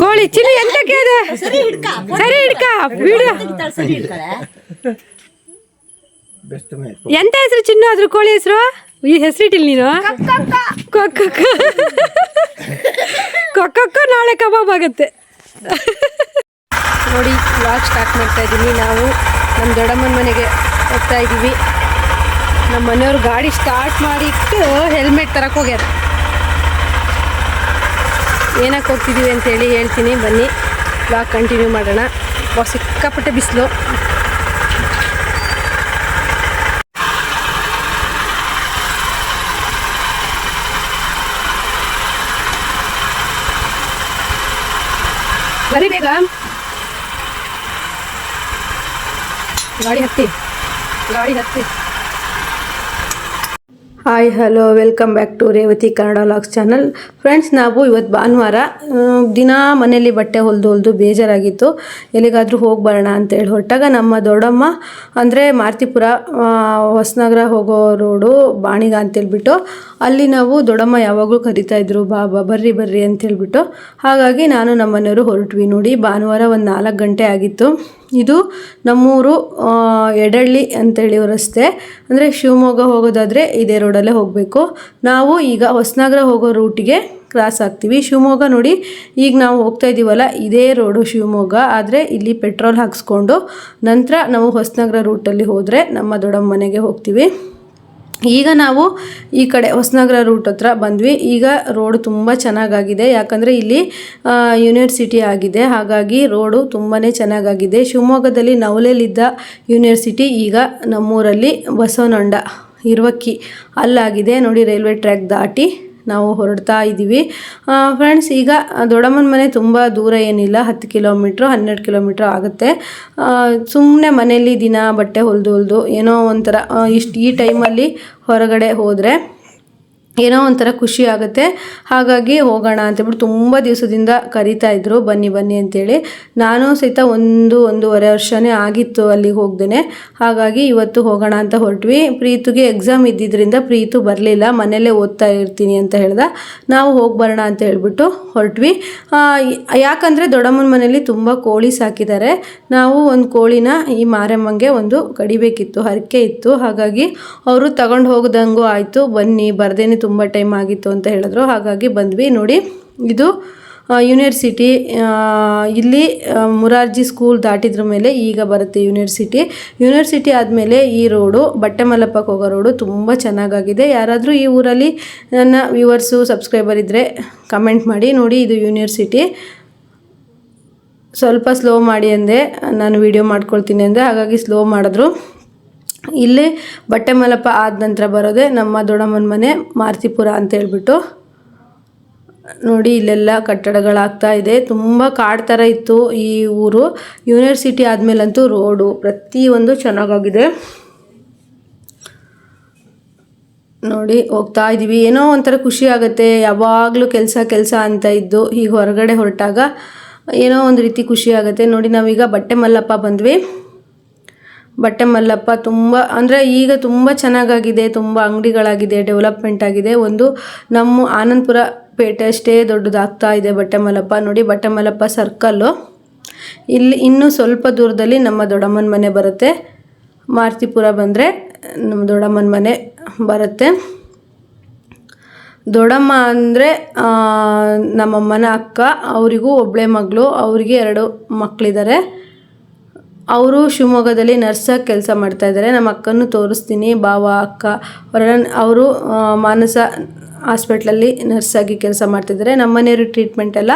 ಕೋಳಿ ಚಿಲಿ ಎಂತಕ್ಕೆ ಅದು ಸರಿ ಹಿಡ್ಕ. ಬಿಡು. ಎಂತ ಹೆಸರು ಚಿನ್ನ? ಅದ್ರ ಕೋಳಿ ಹೆಸರು? ಈ ಹೆಸರಿಟ್ಟಿಲ್ಲ ನೀನು? ಕೊಕ್ಕಕ್ಕ ಕೊಕ್ಕಕ್ಕ ನಾಳೆ ಕಬಾಬ್ ಆಗುತ್ತೆ. ನೋಡಿ ವಾಚ್ ಸ್ಟಾರ್ಟ್ ಮಾಡ್ತಾ ಇದ್ದೀನಿ ನಾವು ನಮ್ಮ ದೊಡ್ಡಮ್ಮನ ಮನೆಗೆ ಹೋಗ್ತಾ ಇದ್ದೀವಿ ನಮ್ಮ ಮನೆಯವ್ರು ಗಾಡಿ ಸ್ಟಾರ್ಟ್ ಮಾಡಿಟ್ಟು ಹೆಲ್ಮೆಟ್ ತರಕ್ಕೆ ಹೋಗ್ಯಾರ. ಏನಕ್ಕೆ ಹೋಗ್ತಿದ್ದೀವಿ ಅಂತೇಳಿ ಹೇಳ್ತೀನಿ, ಬನ್ನಿ. ಬ್ಲಾಗ್ ಕಂಟಿನ್ಯೂ ಮಾಡೋಣ. ಇವಾಗ ಸಿಕ್ಕಾಪಟ್ಟೆ ಬಿಸಿಲು. ಬರೀ ಬೇಗ. ಗಾಡಿ ಹತ್ತಿ. ಗಾಡಿ ಹತ್ತಿ. Hi hello welcome back to Revathi Kannada vlogs channel friends ನಾವು ಇವತ್ತು ಭಾನುವಾರ ದಿನ ಮನೆಯಲ್ಲಿ ಬಟ್ಟೆ ಹೊಲ್ದು ಹೊಲ್ದು ಬೇಜಾರಾಗಿತ್ತು. ಎಲ್ಲಿಗಾದರೂ ಹೋಗಿ ಬರೋಣ ಅಂತೇಳಿ ಹೊರಟಾಗ ನಮ್ಮ ದೊಡ್ಡಮ್ಮ, ಅಂದರೆ ಮಾರ್ತಿಪುರ ಹೊಸನಗರ ಹೋಗೋ ರೋಡು ಬಾಣಿಗ ಅಂತೇಳ್ಬಿಟ್ಟು ಅಲ್ಲಿ ನಾವು ದೊಡ್ಡಮ್ಮ ಯಾವಾಗಲೂ ಕರಿತಾ ಇದ್ರು ಬಾ ಬಾ ಬರ್ರಿ ಬರ್ರಿ ಅಂತೇಳ್ಬಿಟ್ಟು ಹಾಗಾಗಿ ನಾನು ನಮ್ಮ ಮನೆಯವರು ಹೊರಟ್ವಿ ನೋಡಿ, ಭಾನುವಾರ ಒಂದು ನಾಲ್ಕು ಗಂಟೆ ಆಗಿತ್ತು. ಇದು ನಮ್ಮೂರು ಎಡಳ್ಳಿ ಅಂತೇಳಿ ರಸ್ತೆ. ಅಂದರೆ ಶಿವಮೊಗ್ಗ ಹೋಗೋದಾದರೆ ಇದೇ ರೋಡಲ್ಲೇ ಹೋಗಬೇಕು. ನಾವು ಈಗ ಹೊಸನಗರ ಹೋಗೋ ರೂಟಿಗೆ ಕ್ರಾಸ್ ಆಗ್ತೀವಿ. ಶಿವಮೊಗ್ಗ ನೋಡಿ, ಈಗ ನಾವು ಹೋಗ್ತಾ ಇದ್ದೀವಲ್ಲ ಇದೇ ರೋಡು ಶಿವಮೊಗ್ಗ. ಆದರೆ ಇಲ್ಲಿ ಪೆಟ್ರೋಲ್ ಹಾಕ್ಸ್ಕೊಂಡು ನಂತರ ನಾವು ಹೊಸನಗರ ರೂಟಲ್ಲಿ ಹೋದರೆ ನಮ್ಮ ದೊಡ್ಡಮ್ಮನೆಗೆ ಹೋಗ್ತೀವಿ. ಈಗ ನಾವು ಈ ಕಡೆ ಹೊಸನಗರ ರೂಟ್ ಹತ್ರ ಬಂದ್ವಿ. ಈಗ ರೋಡ್ ತುಂಬ ಚೆನ್ನಾಗಾಗಿದೆ. ಯಾಕಂದರೆ ಇಲ್ಲಿ ಯೂನಿವರ್ಸಿಟಿ ಆಗಿದೆ. ಹಾಗಾಗಿ ರೋಡು ತುಂಬಾ ಚೆನ್ನಾಗಾಗಿದೆ. ಶಿವಮೊಗ್ಗದಲ್ಲಿ ಇದ್ದ ಯೂನಿವರ್ಸಿಟಿ ಈಗ ನಮ್ಮೂರಲ್ಲಿ ಬಸವನೊಂಡ, ಇರುವಕ್ಕಿ ಅಲ್ಲಾಗಿದೆ. ನೋಡಿ ರೈಲ್ವೆ ಟ್ರ್ಯಾಕ್ ದಾಟಿ ನಾವು ಹೊರಡ್ತಾ ಇದ್ದೀವಿ. ಫ್ರೆಂಡ್ಸ್ ಈಗ ದೊಡ್ಡಮ್ಮನ ಮನೆ ತುಂಬ ದೂರ ಏನಿಲ್ಲ. ಹತ್ತು ಕಿಲೋಮೀಟ್ರ್, ಹನ್ನೆರಡು ಕಿಲೋಮೀಟ್ರ್ ಆಗುತ್ತೆ. ಸುಮ್ಮನೆ ಮನೇಲಿ ದಿನ ಬಟ್ಟೆ ಹೊಲಿದು ಹೊಲಿದು ಏನೋ ಒಂಥರ ಇಷ್ಟು ಈ ಟೈಮಲ್ಲಿ ಹೊರಗಡೆ ಹೋದರೆ ಏನೋ ಒಂಥರ ಖುಷಿ ಆಗುತ್ತೆ. ಹಾಗಾಗಿ ಹೋಗೋಣ ಅಂತೇಳ್ಬಿಟ್ಟು ತುಂಬ ದಿವಸದಿಂದ ಕರಿತಾ ಇದ್ರು. ಬನ್ನಿ ಬನ್ನಿ ಅಂತೇಳಿ ನಾನು ಸಹಿತ ಒಂದು ಒಂದೂವರೆ ವರ್ಷನೇ ಆಗಿತ್ತು ಅಲ್ಲಿಗೆ ಹೋಗ್ದೇ ಹಾಗಾಗಿ ಇವತ್ತು ಹೋಗೋಣ ಅಂತ ಹೊರಟ್ವಿ. ಪ್ರೀತಿಗೆ ಎಕ್ಸಾಮ್ ಇದ್ದಿದ್ದರಿಂದ ಪ್ರೀತು ಬರಲಿಲ್ಲ. ಮನೇಲೇ ಓದ್ತಾ ಇರ್ತೀನಿ ಅಂತ ಹೇಳ್ದ. ನಾವು ಹೋಗಿ ಬರೋಣ ಅಂತ ಹೇಳ್ಬಿಟ್ಟು ಹೊರಟ್ವಿ. ಯಾಕಂದರೆ ದೊಡ್ಡಮ್ಮನ ಮನೇಲಿ ತುಂಬ ಕೋಳಿ ಸಾಕಿದ್ದಾರೆ. ನಾವು ಒಂದು ಕೋಳಿನ ಈ ಮಾರಮ್ಮಂಗೆ ಒಂದು ಕಡಿಬೇಕಿತ್ತು, ಹರಕೆ ಇತ್ತು. ಹಾಗಾಗಿ ಅವರು ತಗೊಂಡು ಹೋಗ್ದಂಗೂ ಆಯಿತು. ಬನ್ನಿ, ಬರ್ದೇನೆ ತುಂಬ ಟೈಮ್ ಆಗಿತ್ತು ಅಂತ ಹೇಳಿದ್ರು. ಹಾಗಾಗಿ ಬಂದ್ವಿ. ನೋಡಿ, ಇದು ಯೂನಿವರ್ಸಿಟಿ ಇಲ್ಲಿ ಮುರಾರ್ಜಿ ಸ್ಕೂಲ್ ದಾಟಿದ್ರ ಮೇಲೆ ಈಗ ಬರುತ್ತೆ ಯೂನಿವರ್ಸಿಟಿ ಯೂನಿವರ್ಸಿಟಿ ಆದಮೇಲೆ ಈ ರೋಡು ಬಟ್ಟೆ ಮಲ್ಲಪ್ಪಕ್ಕೆ ಹೋಗೋ ರೋಡು ತುಂಬ ಚೆನ್ನಾಗಾಗಿದೆ. ಯಾರಾದರೂ ಈ ಊರಲ್ಲಿ ನನ್ನ ವ್ಯೂವರ್ಸು ಸಬ್ಸ್ಕ್ರೈಬರ್ ಇದ್ದರೆ ಕಮೆಂಟ್ ಮಾಡಿ. ನೋಡಿ, ಇದು ಯೂನಿವರ್ಸಿಟಿ ಸ್ವಲ್ಪ ಸ್ಲೋ ಮಾಡಿ ಅಂದೆ. ನಾನು ವಿಡಿಯೋ ಮಾಡ್ಕೊಳ್ತೀನಿ ಅಂದೆ. ಹಾಗಾಗಿ ಸ್ಲೋ ಮಾಡಿದ್ರು. ಇಲ್ಲಿ ಬಟ್ಟೆ ಮಲಪ ಆದ ನಂತರ ಬರೋದೆ ನಮ್ಮ ದೊಡ್ಡಮ್ಮನ ಮನೆ, ಮಾರ್ತಿಪುರ ಅಂತ ಹೇಳ್ಬಿಟ್ಟು. ನೋಡಿ, ಇಲ್ಲೆಲ್ಲ ಕಟ್ಟಡಗಳಾಗ್ತಾ ಇದೆ. ತುಂಬ ಕಾಡು ಥರ ಇತ್ತು ಈ ಊರು. ಯೂನಿವರ್ಸಿಟಿ ಆದಮೇಲಂತೂ ರೋಡು ಪ್ರತಿಯೊಂದು ಚೆನ್ನಾಗಾಗಿದೆ. ನೋಡಿ, ಹೋಗ್ತಾ ಇದ್ದೀವಿ ಏನೋ ಒಂಥರ ಖುಷಿ ಆಗುತ್ತೆ. ಯಾವಾಗಲೂ ಕೆಲಸ ಕೆಲಸ ಅಂತ ಇದ್ದು ಈಗ ಹೊರಗಡೆ ಹೊರಟಾಗ ಏನೋ ಒಂದು ರೀತಿ ಖುಷಿ ಆಗುತ್ತೆ. ನೋಡಿ, ನಾವೀಗ ಬಟ್ಟೆ ಮಲ್ಲಪ್ಪ ಬಂದ್ವಿ. ಬಟ್ಟೆ ಮಲ್ಲಪ್ಪ ತುಂಬ, ಅಂದರೆ ಈಗ ತುಂಬ ಚೆನ್ನಾಗಾಗಿದೆ, ತುಂಬ ಅಂಗಡಿಗಳಾಗಿದೆ ಡೆವಲಪ್ಮೆಂಟ್ ಆಗಿದೆ. ಒಂದು ನಮ್ಮ ಆನಂದಪುರ ಪೇಟೆ ಅಷ್ಟೇ ದೊಡ್ಡದಾಗ್ತಾ ಇದೆ ಬಟ್ಟೆ ಮಲ್ಲಪ್ಪ. ನೋಡಿ, ಬಟ್ಟೆ ಮಲ್ಲಪ್ಪ ಸರ್ಕಲ್ಲು ಇಲ್ಲಿ ಇನ್ನೂ ಸ್ವಲ್ಪ ದೂರದಲ್ಲಿ ನಮ್ಮ ದೊಡ್ಡಮ್ಮನ ಮನೆ ಬರುತ್ತೆ. ಮಾರ್ತಿಪುರ ಬಂದರೆ ನಮ್ಮ ದೊಡ್ಡಮ್ಮನ ಮನೆ ಬರುತ್ತೆ. ದೊಡ್ಡಮ್ಮ ಅಂದರೆ ನಮ್ಮಮ್ಮನ ಅಕ್ಕ, ಅವರಿಗೂ ಒಬ್ಬಳೆ ಮಗಳು, ಅವರಿಗೆ ಎರಡು ಮಕ್ಕಳಿದ್ದಾರೆ ಅವರು ಶಿವಮೊಗ್ಗದಲ್ಲಿ ನರ್ಸಾಗಿ ಕೆಲಸ ಮಾಡ್ತಾ ಇದ್ದಾರೆ. ನಮ್ಮ ಅಕ್ಕನ್ನು ತೋರಿಸ್ತೀನಿ. ಬಾವ, ಅಕ್ಕ ಅವರೆಲ್ಲ ಅವರು ಮಾನಸ ಹಾಸ್ಪಿಟ್ಲಲ್ಲಿ ನರ್ಸಾಗಿ ಕೆಲಸ ಮಾಡ್ತಿದ್ದಾರೆ. ನಮ್ಮ ಮನೆಯವ್ರ ಟ್ರೀಟ್ಮೆಂಟ್ ಎಲ್ಲ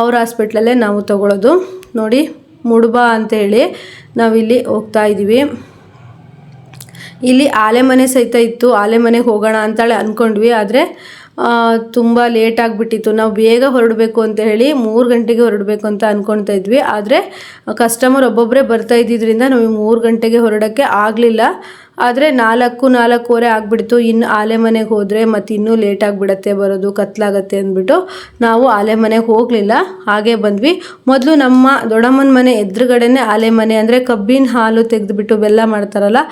ಅವ್ರ ಹಾಸ್ಪಿಟ್ಲಲ್ಲೇ ನಾವು ತಗೊಳ್ಳೋದು. ನೋಡಿ ಮುಡುಬಾ ಅಂತ ಹೇಳಿ ನಾವಿಲ್ಲಿ ಹೋಗ್ತಾ ಇದ್ದೀವಿ. ಇಲ್ಲಿ ಆಲೆ ಮನೆ ಸಹಿತ ಇತ್ತು. ಆಲೆ ಮನೆಗೆ ಹೋಗೋಣ ಅಂತೇಳಿ ಅಂದ್ಕೊಂಡ್ವಿ ಆದರೆ ತುಂಬ ಲೇಟ್ ಆಗಿಬಿಟ್ಟಿತ್ತು. ನಾವು ಬೇಗ ಹೊರಡಬೇಕು ಅಂತ ಹೇಳಿ ಮೂರು ಗಂಟೆಗೆ ಹೊರಡಬೇಕು ಅಂತ ಅಂದ್ಕೊಳ್ತಾ ಇದ್ವಿ. ಆದರೆ ಕಸ್ಟಮರ್ ಒಬ್ಬೊಬ್ಬರೇ ಬರ್ತಾ ಇದ್ದಿದ್ದರಿಂದ ನಾವು ಮೂರು ಗಂಟೆಗೆ ಹೊರಡೋಕ್ಕೆ ಆಗಲಿಲ್ಲ. ಆದರೆ ನಾಲ್ಕು, ನಾಲ್ಕೂವರೆ ಆಗಿಬಿಡ್ತು. ಇನ್ನು ಆಲೆ ಮನೆಗೆ ಹೋದರೆ ಮತ್ತು ಇನ್ನೂ ಲೇಟ್ ಆಗಿಬಿಡತ್ತೆ, ಬರೋದು ಕತ್ಲಾಗತ್ತೆ ಅಂದ್ಬಿಟ್ಟು ನಾವು ಆಲೆ ಮನೆಗೆ ಹೋಗಲಿಲ್ಲ. ಹಾಗೆ ಬಂದ್ವಿ. ಮೊದಲು ನಮ್ಮ ದೊಡ್ಡಮ್ಮನ ಮನೆ ಎದುರುಗಡೆನೇ ಆಲೆ ಮನೆ, ಅಂದರೆ ಕಬ್ಬಿನ ಹಾಲು ತೆಗೆದುಬಿಟ್ಟು ಬೆಲ್ಲ ಮಾಡ್ತಾರಲ್ಲ,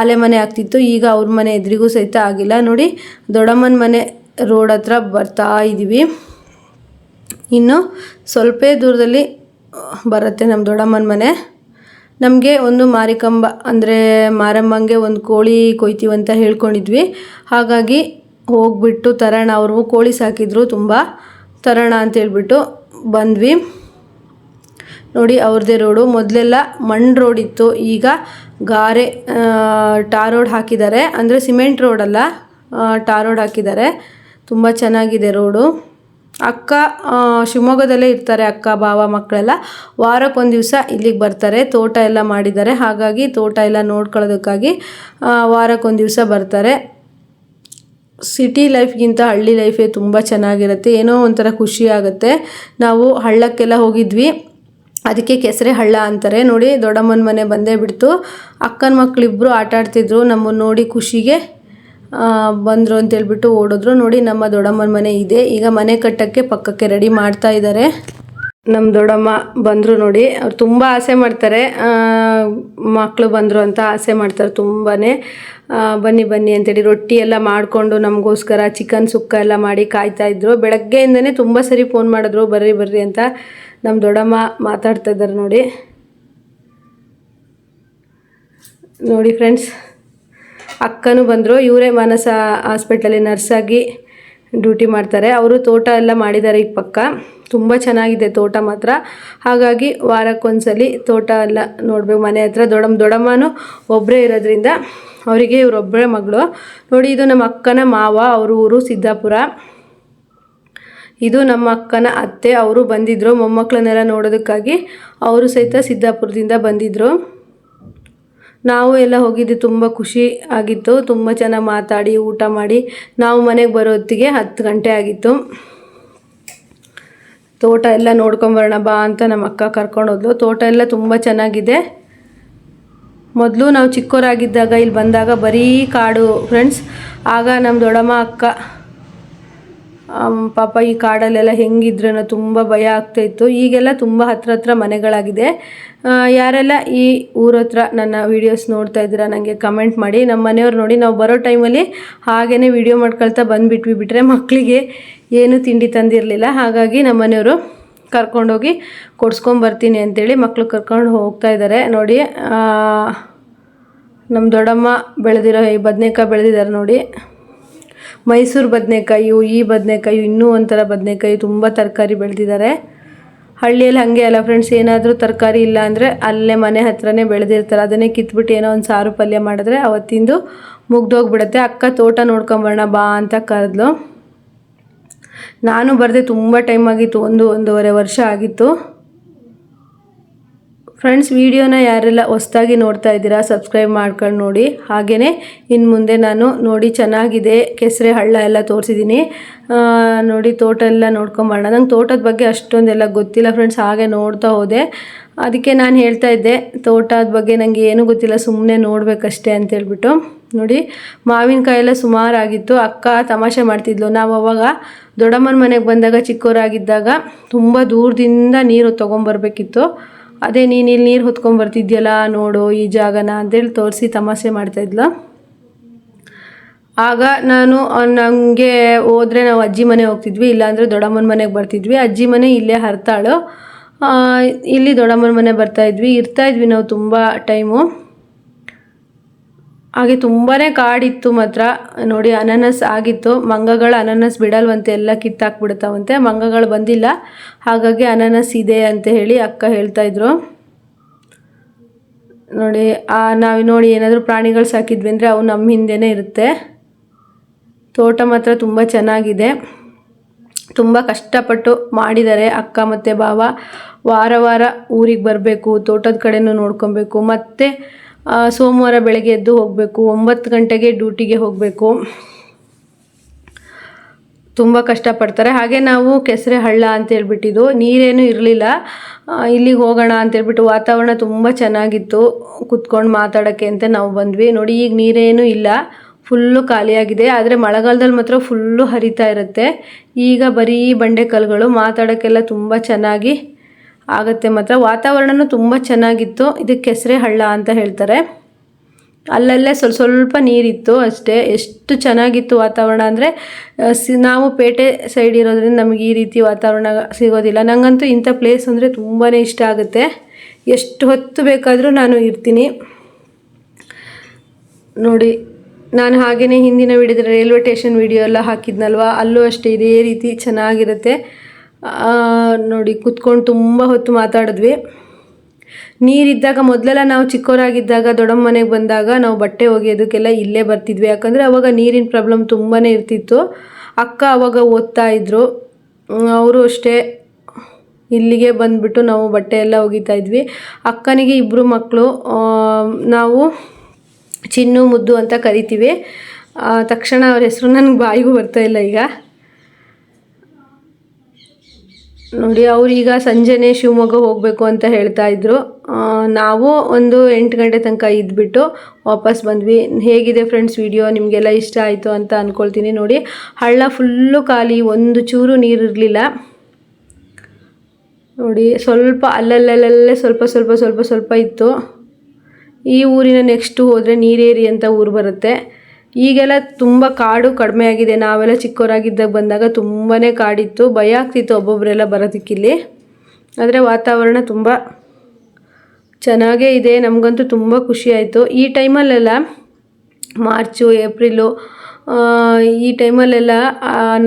ಆಲೆ ಮನೆ ಆಗ್ತಿತ್ತು. ಈಗ ಅವ್ರ ಮನೆ ಎದುರಿಗೂ ಸಹಿತ ಆಗಿಲ್ಲ. ನೋಡಿ, ದೊಡ್ಡಮ್ಮನ ಮನೆ ರೋಡ್ ಹತ್ರ ಬರ್ತಾ ಇದ್ದೀವಿ ಇನ್ನು ಸ್ವಲ್ಪ ದೂರದಲ್ಲಿ ಬರುತ್ತೆ ನಮ್ಮ ದೊಡ್ಡಮ್ಮನ ಮನೆ. ನಮಗೆ ಒಂದು ಮಾರಿಕಂಬ, ಅಂದರೆ ಮಾರಮ್ಮಂಗೆ ಒಂದು ಕೋಳಿ ಕೊಯ್ತೀವಿ ಅಂತ ಹೇಳ್ಕೊಂಡಿದ್ವಿ. ಹಾಗಾಗಿ ಹೋಗ್ಬಿಟ್ಟು ತರೋಣ ಅವರು ಕೋಳಿ ಸಾಕಿದ್ರು ತುಂಬ. ತರೋಣ ಅಂತ ಹೇಳ್ಬಿಟ್ಟು ಬಂದ್ವಿ. ನೋಡಿ ಅವ್ರದ್ದೇ ರೋಡು. ಮೊದಲೆಲ್ಲ ಮಣ್ಣು ರೋಡ್ ಇತ್ತು. ಈಗ ಗಾರೆ ಟಾರ್ ರೋಡ್ ಹಾಕಿದ್ದಾರೆ. ಅಂದರೆ ಸಿಮೆಂಟ್ ರೋಡಲ್ಲ ಟಾರ್ ರೋಡ್ ಹಾಕಿದ್ದಾರೆ. ತುಂಬ ಚೆನ್ನಾಗಿದೆ ರೋಡು. ಅಕ್ಕ ಶಿವಮೊಗ್ಗದಲ್ಲೇ ಇರ್ತಾರೆ ಅಕ್ಕ ಬಾವ ಮಕ್ಕಳೆಲ್ಲ. ವಾರಕ್ಕೊಂದು ದಿವಸ ಇಲ್ಲಿಗೆ ಬರ್ತಾರೆ. ತೋಟ ಎಲ್ಲ ಮಾಡಿದ್ದಾರೆ. ಹಾಗಾಗಿ ತೋಟ ಎಲ್ಲ ನೋಡ್ಕೊಳ್ಳೋದಕ್ಕಾಗಿ ವಾರಕ್ಕೊಂದು ದಿವಸ ಬರ್ತಾರೆ. ಸಿಟಿ ಲೈಫ್ಗಿಂತ ಹಳ್ಳಿ ಲೈಫೇ ತುಂಬ ಚೆನ್ನಾಗಿರುತ್ತೆ. ಏನೋ ಒಂಥರ ಖುಷಿ ಆಗುತ್ತೆ. ನಾವು ಹಳ್ಳಕ್ಕೆಲ್ಲ ಹೋಗಿದ್ವಿ. ಅದಕ್ಕೆ ಕೆಸರೆ ಹಳ್ಳ ಅಂತಾರೆ. ನೋಡಿ, ದೊಡ್ಡಮ್ಮನ ಮನೆ ಬಂದೇ ಬಿಡ್ತು. ಅಕ್ಕನ ಮಕ್ಕಳಿಬ್ಬರು ಆಟ ಆಡ್ತಿದ್ರು ನಮ್ಮನ್ನು ನೋಡಿ ಖುಷಿಗೆ ಬಂದರು ಅಂತೇಳ್ಬಿಟ್ಟು ಓಡಿದ್ರು. ನೋಡಿ, ನಮ್ಮ ದೊಡ್ಡಮ್ಮನ ಮನೆ ಇದೆ. ಈಗ ಮನೆ ಕಟ್ಟಕ್ಕೆ ಪಕ್ಕಕ್ಕೆ ರೆಡಿ ಮಾಡ್ತಾ ಇದ್ದಾರೆ ನಮ್ಮ ದೊಡ್ಡಮ್ಮ ಬಂದರು ನೋಡಿ. ಅವ್ರು ತುಂಬ ಆಸೆ ಮಾಡ್ತಾರೆ. ಮಕ್ಕಳು ಬಂದರು ಅಂತ ಆಸೆ ಮಾಡ್ತಾರೆ ತುಂಬಾ ಬನ್ನಿ ಬನ್ನಿ ಅಂತೇಳಿ ರೊಟ್ಟಿ ಎಲ್ಲ ಮಾಡಿಕೊಂಡು ನಮಗೋಸ್ಕರ ಚಿಕನ್ ಸುಕ್ಕ ಎಲ್ಲ ಮಾಡಿ ಕಾಯ್ತಾಯಿದ್ರು ಬೆಳಗ್ಗೆಯಿಂದನೇ ತುಂಬ ಸರಿ ಫೋನ್ ಮಾಡಿದ್ರು. ಬರ್ರಿ ಬರ್ರಿ ಅಂತ ನಮ್ಮ ದೊಡ್ಡಮ್ಮ ಮಾತಾಡ್ತಾ ಇದ್ದಾರೆ ನೋಡಿ. ನೋಡಿ ಫ್ರೆಂಡ್ಸ್ ಅಕ್ಕನೂ ಬಂದರು, ಇವರೇ ಮಾನಸ ಹಾಸ್ಪಿಟ್ಲಲ್ಲಿ ನರ್ಸಾಗಿ ಡ್ಯೂಟಿ ಮಾಡ್ತಾರೆ. ಅವರು ತೋಟ ಎಲ್ಲ ಮಾಡಿದ್ದಾರೆ ಈಗ ಪಕ್ಕ. ತುಂಬ ಚೆನ್ನಾಗಿದೆ ತೋಟ ಮಾತ್ರ. ಹಾಗಾಗಿ ವಾರಕ್ಕೊಂದ್ಸಲಿ ತೋಟ ಎಲ್ಲ ನೋಡ್ಬೇಕು. ಮನೆ ಹತ್ರ ದೊಡಮ್ಮ ದೊಡಮ್ಮನು ಒಬ್ಬರೇ ಇರೋದ್ರಿಂದ ಅವರಿಗೆ ಇವರೊಬ್ಬರೇ ಮಗಳು. ನೋಡಿ, ಇದು ನಮ್ಮ ಅಕ್ಕನ ಮಾವ, ಅವರು ಊರು ಸಿದ್ದಾಪುರ. ಇದು ನಮ್ಮ ಅಕ್ಕನ ಅತ್ತೆ. ಅವರು ಬಂದಿದ್ದರು ಮೊಮ್ಮಕ್ಕಳನ್ನೆಲ್ಲ ನೋಡೋದಕ್ಕಾಗಿ. ಅವರು ಸಹಿತ ಸಿದ್ದಾಪುರದಿಂದ ಬಂದಿದ್ದರು ನಾವು ಎಲ್ಲ ಹೋಗಿದ್ದು ತುಂಬ ಖುಷಿ ಆಗಿತ್ತು, ತುಂಬ ಚೆನ್ನಾಗಿ ಮಾತಾಡಿ, ಊಟ ಮಾಡಿ. ನಾವು ಮನೆಗೆ ಬರೋ ಹೊತ್ತಿಗೆ ಹತ್ತು ಗಂಟೆ ಆಗಿತ್ತು. ತೋಟ ಎಲ್ಲ ನೋಡ್ಕೊಂಬರೋಣ ಬಾ ಅಂತ ನಮ್ಮ ಅಕ್ಕ ಕರ್ಕೊಂಡೋದ್ಲು ತೋಟ ಎಲ್ಲ ತುಂಬ ಚೆನ್ನಾಗಿದೆ. ಮೊದಲು ನಾವು ಚಿಕ್ಕವರಾಗಿದ್ದಾಗ ಇಲ್ಲಿ ಬಂದಾಗ ಬರೀ ಕಾಡು ಫ್ರೆಂಡ್ಸ್ ಆಗ ನಮ್ಮ ದೊಡ್ಡಮ್ಮ, ಅಕ್ಕ ಪಾಪ ಈ ಕಾಡಲ್ಲೆಲ್ಲ ಹೆಂಗಿದ್ರೂ ತುಂಬ ಭಯ ಆಗ್ತಾಯಿತ್ತು ಈಗೆಲ್ಲ ತುಂಬ ಹತ್ರ ಹತ್ರ ಮನೆಗಳಾಗಿದೆ. ಯಾರೆಲ್ಲ ಈ ಊರ ಹತ್ರ ನನ್ನ ವೀಡಿಯೋಸ್ ನೋಡ್ತಾ ಇದ್ದೀರಾ ನನಗೆ ಕಮೆಂಟ್ ಮಾಡಿ. ನಮ್ಮ ಮನೆಯವ್ರು ನೋಡಿ, ನಾವು ಬರೋ ಟೈಮಲ್ಲಿ ಹಾಗೇ ವಿಡಿಯೋ ಮಾಡ್ಕೊಳ್ತಾ ಬಂದುಬಿಟ್ವಿ. ಬಿಟ್ಟರೆ ಮಕ್ಕಳಿಗೆ ಏನು ತಿಂಡಿ ತಂದಿರಲಿಲ್ಲ. ಹಾಗಾಗಿ ನಮ್ಮ ಮನೆಯವರು ಕರ್ಕೊಂಡೋಗಿ ಕೊಡ್ಸ್ಕೊಂಬರ್ತೀನಿ ಅಂತೇಳಿ ಮಕ್ಕಳು ಕರ್ಕೊಂಡು ಹೋಗ್ತಾ ಇದ್ದಾರೆ. ನೋಡಿ ನಮ್ಮ ದೊಡ್ಡಮ್ಮ ಬೆಳೆದಿರೋ ಈ ಬದನೇಕಾಯಿ ಬೆಳೆದಿದ್ದಾರೆ ನೋಡಿ. ಮೈಸೂರು ಬದನೆಕಾಯಿ ಈ ಬದನೆಕಾಯಿ ಇನ್ನೂ ಒಂಥರ ಬದನೆಕಾಯಿ ತುಂಬ ತರಕಾರಿ ಬೆಳೆದಿದ್ದಾರೆ ಹಳ್ಳಿಯಲ್ಲಿ ಹಾಗೆ ಅಲ್ಲ ಫ್ರೆಂಡ್ಸ್ ಏನಾದರೂ ತರಕಾರಿ ಇಲ್ಲ ಅಂದರೆ ಅಲ್ಲೇ ಮನೆ ಹತ್ರನೇ ಬೆಳೆದಿರ್ತಾರೆ. ಅದನ್ನೇ ಕಿತ್ಬಿಟ್ಟು ಏನೋ ಒಂದು ಸಾರು ಪಲ್ಯ ಮಾಡಿದ್ರೆ ಅವತ್ತಿಂದು ಮುಗ್ದೋಗ್ಬಿಡುತ್ತೆ ಅಕ್ಕ ತೋಟ ನೋಡ್ಕೊಂಬರೋಣ ಬಾ ಅಂತ ಕರೆದ್ಲು. ನಾನು ಬರದೆ ತುಂಬ ಟೈಮ್ ಆಗಿತ್ತು, ಒಂದು ಒಂದೂವರೆ ವರ್ಷ ಆಗಿತ್ತು. ಫ್ರೆಂಡ್ಸ್ ವಿಡಿಯೋನ ಯಾರೆಲ್ಲ ಹೊಸ್ದಾಗಿ ನೋಡ್ತಾ ಇದ್ದೀರಾ ಸಬ್ಸ್ಕ್ರೈಬ್ ಮಾಡ್ಕೊಂಡು ನೋಡಿ. ಹಾಗೆಯೇ ಇನ್ನು ಮುಂದೆ ನಾನು ನೋಡಿ ಚೆನ್ನಾಗಿದೆ ಕೆಸರೆ ಹಳ್ಳ ಎಲ್ಲ ತೋರಿಸಿದ್ದೀನಿ. ನೋಡಿ ತೋಟ ಎಲ್ಲ ನೋಡ್ಕೊಂಬರೋಣ. ನಂಗೆ ತೋಟದ ಬಗ್ಗೆ ಅಷ್ಟೊಂದೆಲ್ಲ ಗೊತ್ತಿಲ್ಲ ಫ್ರೆಂಡ್ಸ್ ಹಾಗೆ ನೋಡ್ತಾ ಹೋದೆ. ಅದಕ್ಕೆ ನಾನು ಹೇಳ್ತಾ ಇದ್ದೆ, ತೋಟದ ಬಗ್ಗೆ ನನಗೆ ಏನೂ ಗೊತ್ತಿಲ್ಲ ಸುಮ್ಮನೆ ನೋಡಬೇಕಷ್ಟೇ ಅಂತ ಹೇಳ್ಬಿಟ್ಟು. ನೋಡಿ ಮಾವಿನಕಾಯಿ ಎಲ್ಲ ಸುಮಾರಾಗಿತ್ತು. ಅಕ್ಕ ತಮಾಷೆ ಮಾಡ್ತಿದ್ಲು. ನಾವು ಅವಾಗ ದೊಡ್ಡಮ್ಮನ ಮನೆಗೆ ಬಂದಾಗ ಚಿಕ್ಕವರಾಗಿದ್ದಾಗ ತುಂಬ ದೂರದಿಂದ ನೀರು ತೊಗೊಂಬರ್ಬೇಕಿತ್ತು. ಅದೇ ನೀನು ಇಲ್ಲಿ ನೀರು ಹೊತ್ಕೊಂಬರ್ತಿದ್ಯಲ್ಲ ನೋಡು ಈ ಜಾಗನ ಅಂತೇಳಿ ತೋರಿಸಿ ತಮಾಷೆ ಮಾಡ್ತಾಯಿದ್ಲು ಆಗ ನಾನು ನನಗೆ ಹೋದರೆ ನಾವು ಅಜ್ಜಿ ಮನೆ ಹೋಗ್ತಿದ್ವಿ, ಇಲ್ಲಾಂದರೆ ದೊಡ್ಡಮ್ಮನ ಮನೆಗೆ ಬರ್ತಿದ್ವಿ. ಅಜ್ಜಿ ಮನೆ ಇಲ್ಲೇ ಹರ್ತಾಳು. ಇಲ್ಲಿ ದೊಡ್ಡಮ್ಮನ ಮನೆ ಬರ್ತಾಯಿದ್ವಿ ಇರ್ತಾಯಿದ್ವಿ ನಾವು ತುಂಬ ಟೈಮು ಹಾಗೆ ತುಂಬಾ ಕಾಡಿತ್ತು ಮಾತ್ರ. ನೋಡಿ ಅನಾನಸ್ ಆಗಿತ್ತು. ಮಂಗಗಳು ಅನಾನಸ್ ಬಿಡಲ್ವಂತೆ ಎಲ್ಲ ಕಿತ್ತಾಕ್ಬಿಡ್ತಾವಂತೆ. ಮಂಗಗಳು ಬಂದಿಲ್ಲ. ಹಾಗಾಗಿ ಅನಾನಸ್ ಇದೆ ಅಂತ ಹೇಳಿ ಅಕ್ಕ ಹೇಳ್ತಾ ಇದ್ರು. ನೋಡಿ, ಆ, ನಾವು ನೋಡಿ ಏನಾದರೂ ಪ್ರಾಣಿಗಳು ಸಾಕಿದ್ವಿ ಅಂದರೆ ಅವು ನಮ್ಮ ಹಿಂದೆನೇ ಇರುತ್ತೆ. ತೋಟ ಮಾತ್ರ ತುಂಬ ಚೆನ್ನಾಗಿದೆ. ತುಂಬ ಕಷ್ಟಪಟ್ಟು ಮಾಡಿದ್ದಾರೆ ಅಕ್ಕ ಮತ್ತು ಬಾವ. ವಾರ ವಾರ ಊರಿಗೆ ಬರಬೇಕು, ತೋಟದ ಕಡೆನೂ ನೋಡ್ಕೊಬೇಕು. ಮತ್ತು ಸೋಮವಾರ ಬೆಳಗ್ಗೆ ಎದ್ದು ಹೋಗಬೇಕು. ಒಂಬತ್ತು ಗಂಟೆಗೆ ಡ್ಯೂಟಿಗೆ ಹೋಗಬೇಕು. ತುಂಬ ಕಷ್ಟಪಡ್ತಾರೆ. ಹಾಗೆ ನಾವು ಕೆಸರೆ ಹಳ್ಳ ಅಂತೇಳ್ಬಿಟ್ಟಿದ್ದು ನೀರೇನು ಇರಲಿಲ್ಲ. ಇಲ್ಲಿಗೆ ಹೋಗೋಣ ಅಂತೇಳ್ಬಿಟ್ಟು ವಾತಾವರಣ ತುಂಬ ಚೆನ್ನಾಗಿತ್ತು. ಕುತ್ಕೊಂಡು ಮಾತಾಡೋಕ್ಕೆ ಅಂತ ನಾವು ಬಂದ್ವಿ. ನೋಡಿ, ಈಗ ನೀರೇನು ಇಲ್ಲ. ಫುಲ್ಲು ಖಾಲಿಯಾಗಿದೆ. ಆದರೆ ಮಳೆಗಾಲದಲ್ಲಿ ಮಾತ್ರ ಫುಲ್ಲು ಹರಿತಾ ಇರುತ್ತೆ. ಈಗ ಬರೀ ಬಂಡೆಕಲ್ಲುಗಳು. ಮಾತಾಡೋಕ್ಕೆಲ್ಲ ತುಂಬ ಚೆನ್ನಾಗಿ ಆಗುತ್ತೆ. ಮಾತ್ರ ವಾತಾವರಣನು ತುಂಬ ಚೆನ್ನಾಗಿತ್ತು. ಇದಕ್ಕೆ ಕೆಸರೆ ಹಳ್ಳ ಅಂತ ಹೇಳ್ತಾರೆ. ಅಲ್ಲಲ್ಲೇ ಸ್ವಲ್ಪ ಸ್ವಲ್ಪ ನೀರಿತ್ತು ಅಷ್ಟೇ. ಎಷ್ಟು ಚೆನ್ನಾಗಿತ್ತು ವಾತಾವರಣ ಅಂದರೆ ಸಿ, ನಾವು ಪೇಟೆ ಸೈಡ್ ಇರೋದ್ರಿಂದ ನಮಗೆ ಈ ರೀತಿ ವಾತಾವರಣ ಸಿಗೋದಿಲ್ಲ. ನನಗಂತೂ ಇಂಥ ಪ್ಲೇಸ್ ಅಂದರೆ ತುಂಬಾ ಇಷ್ಟ ಆಗುತ್ತೆ. ಎಷ್ಟು ಹೊತ್ತು ಬೇಕಾದರೂ ನಾನು ಇರ್ತೀನಿ. ನೋಡಿ, ನಾನು ಹಾಗೆಯೇ ಹಿಂದಿನ ವಿಡಿಯೋದಲ್ಲಿ ರೈಲ್ವೆ ಸ್ಟೇಷನ್ ವಿಡಿಯೋ ಎಲ್ಲ ಹಾಕಿದ್ನಲ್ವ? ಅಲ್ಲೂ ಅಷ್ಟೇ ಇದೇ ರೀತಿ ಚೆನ್ನಾಗಿರುತ್ತೆ. ನೋಡಿ, ಕುತ್ಕೊಂಡು ತುಂಬ ಹೊತ್ತು ಮಾತಾಡಿದ್ವಿ. ನೀರಿದ್ದಾಗ ಮೊದಲೆಲ್ಲ ನಾವು ಚಿಕ್ಕವರಾಗಿದ್ದಾಗ ದೊಡ್ಡಮ್ಮ ಮನೆಗೆ ಬಂದಾಗ ನಾವು ಬಟ್ಟೆ ಒಗೆಯೋದಕ್ಕೆಲ್ಲ ಇಲ್ಲೇ ಬರ್ತಿದ್ವಿ. ಯಾಕಂದರೆ ಅವಾಗ ನೀರಿನ ಪ್ರಾಬ್ಲಮ್ ತುಂಬಾ ಇರ್ತಿತ್ತು. ಅಕ್ಕ ಅವಾಗ ಓದ್ತಾ ಇದ್ರು. ಅವರು ಅಷ್ಟೇ ಇಲ್ಲಿಗೆ ಬಂದುಬಿಟ್ಟು ನಾವು ಬಟ್ಟೆ ಎಲ್ಲ ಒಗಿತಾ ಇದ್ವಿ. ಅಕ್ಕನಿಗೆ ಇಬ್ಬರು ಮಕ್ಕಳು ನಾವು ಚಿನ್ನು, ಮುದ್ದು ಅಂತ ಕರಿತೀವಿ. ತಕ್ಷಣ ಅವ್ರ ಹೆಸರು ನನಗೆ ಬಾಯಿಗೂ ಬರ್ತಾ ಇಲ್ಲ ಈಗ. ನೋಡಿ ಅವ್ರು ಈಗ ಸಂಜೆನೇ ಶಿವಮೊಗ್ಗ ಹೋಗಬೇಕು ಅಂತ ಹೇಳ್ತಾ ಇದ್ರು. ನಾವು ಒಂದು ಎಂಟು ಗಂಟೆ ತನಕ ಇದ್ಬಿಟ್ಟು ವಾಪಸ್ ಬಂದ್ವಿ. ಹೇಗಿದೆ ಫ್ರೆಂಡ್ಸ್ ವಿಡಿಯೋ ನಿಮಗೆಲ್ಲ ಇಷ್ಟ ಆಯಿತು ಅಂತ ಅಂದ್ಕೊಳ್ತೀನಿ ನೋಡಿ. ಹಳ್ಳ ಫುಲ್ಲು ಖಾಲಿ, ಒಂದು ಚೂರು ನೀರು ಇರಲಿಲ್ಲ. ನೋಡಿ, ಸ್ವಲ್ಪ ಅಲ್ಲಲ್ಲಲ್ಲೇ ಸ್ವಲ್ಪ ಸ್ವಲ್ಪ ಸ್ವಲ್ಪ ಸ್ವಲ್ಪ ಇತ್ತು. ಈ ಊರಿನ ನೆಕ್ಸ್ಟು ಹೋದರೆ ನೀರೇರಿ ಅಂತ ಊರು ಬರುತ್ತೆ. ಈಗೆಲ್ಲ ತುಂಬ ಕಾಡು ಕಡಿಮೆ ಆಗಿದೆ. ನಾವೆಲ್ಲ ಚಿಕ್ಕವರಾಗಿದ್ದಾಗ ಬಂದಾಗ ತುಂಬಾ ಕಾಡಿತ್ತು. ಭಯ ಆಗ್ತಿತ್ತು ಒಬ್ಬೊಬ್ಬರೆಲ್ಲ ಬರೋದಕ್ಕಿಲ್ಲಿ. ಆದರೆ ವಾತಾವರಣ ತುಂಬ ಚೆನ್ನಾಗೇ ಇದೆ. ನಮಗಂತೂ ತುಂಬ ಖುಷಿ ಆಯಿತು. ಈ ಟೈಮಲ್ಲೆಲ್ಲ ಮಾರ್ಚು, ಏಪ್ರಿಲು ಈ ಟೈಮಲ್ಲೆಲ್ಲ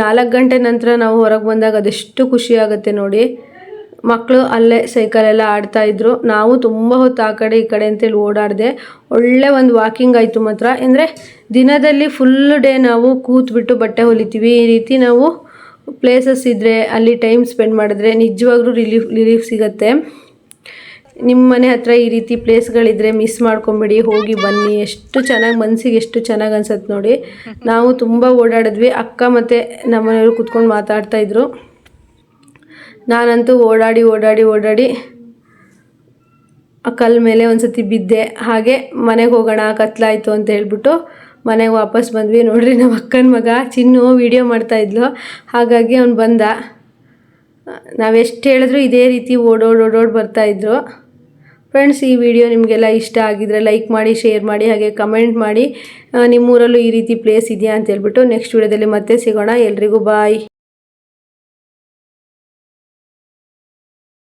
ನಾಲ್ಕು ಗಂಟೆ ನಂತರ ನಾವು ಹೊರಗೆ ಬಂದಾಗ ಅದೆಷ್ಟು ಖುಷಿ ಆಗುತ್ತೆ ನೋಡಿ. ಮಕ್ಕಳು ಅಲ್ಲೇ ಸೈಕಲೆಲ್ಲ ಆಡ್ತಾ ಇದ್ರು. ನಾವು ತುಂಬ ಹೊತ್ತು ಆ ಕಡೆ ಈ ಕಡೆ ಅಂತೇಳಿ ಓಡಾಡಿದೆ. ಒಳ್ಳೆ ಒಂದು ವಾಕಿಂಗ್ ಆಯಿತು ಮಾತ್ರ. ಅಂದರೆ ದಿನದಲ್ಲಿ ಫುಲ್ ಡೇ ನಾವು ಕೂತ್ಬಿಟ್ಟು ಬಟ್ಟೆ ಹೊಲಿತೀವಿ. ಈ ರೀತಿ ನಾವು ಪ್ಲೇಸಸ್ ಇದ್ದರೆ ಅಲ್ಲಿ ಟೈಮ್ ಸ್ಪೆಂಡ್ ಮಾಡಿದ್ರೆ ನಿಜವಾಗ್ಲೂ ರಿಲೀಫ್ ರಿಲೀಫ್ ಸಿಗತ್ತೆ. ನಿಮ್ಮ ಮನೆ ಹತ್ರ ಈ ರೀತಿ ಪ್ಲೇಸ್ಗಳಿದ್ರೆ ಮಿಸ್ ಮಾಡ್ಕೊಂಬಿಡಿ. ಹೋಗಿ ಬನ್ನಿ. ಎಷ್ಟು ಚೆನ್ನಾಗಿ ಮನಸ್ಸಿಗೆ ಎಷ್ಟು ಚೆನ್ನಾಗಿ ಅನ್ಸತ್ತೆ ನೋಡಿ. ನಾವು ತುಂಬ ಓಡಾಡಿದ್ವಿ. ಅಕ್ಕ ಮತ್ತು ನಮ್ಮನೆಯವರು ಕುತ್ಕೊಂಡು ಮಾತಾಡ್ತಾ ಇದ್ರು. ನಾನಂತೂ ಓಡಾಡಿ ಓಡಾಡಿ ಓಡಾಡಿ ಆ ಕಲ್ಲು ಮೇಲೆ ಒಂದ್ಸತಿ ಬಿದ್ದೆ. ಹಾಗೆ ಮನೆಗೆ ಹೋಗೋಣ, ಕತ್ಲಾಯಿತು ಅಂತ ಹೇಳ್ಬಿಟ್ಟು ಮನೆಗೆ ವಾಪಸ್ ಬಂದ್ವಿ. ನೋಡ್ರಿ ನಮ್ಮ ಅಕ್ಕನ ಮಗ ಚಿನ್ನು ವೀಡಿಯೋ ಮಾಡ್ತಾ ಇದ್ಲು. ಹಾಗಾಗಿ ಅವ್ನು ಬಂದ. ನಾವೆಷ್ಟು ಹೇಳಿದ್ರು ಇದೇ ರೀತಿ ಓಡೋಡ್ ಓಡೋಡ್ ಬರ್ತಾಯಿದ್ರು ಫ್ರೆಂಡ್ಸ್ ಈ ವಿಡಿಯೋ ನಿಮಗೆಲ್ಲ ಇಷ್ಟ ಆಗಿದ್ರೆ ಲೈಕ್ ಮಾಡಿ ಶೇರ್ ಮಾಡಿ, ಹಾಗೆ ಕಮೆಂಟ್ ಮಾಡಿ. ನಿಮ್ಮೂರಲ್ಲೂ ಈ ರೀತಿ ಪ್ಲೇಸ್ ಇದೆಯಾ ಅಂತ ಹೇಳ್ಬಿಟ್ಟು ನೆಕ್ಸ್ಟ್ ವಿಡಿಯೋದಲ್ಲಿ ಮತ್ತೆ ಸಿಗೋಣ. ಎಲ್ರಿಗೂ ಬಾಯ್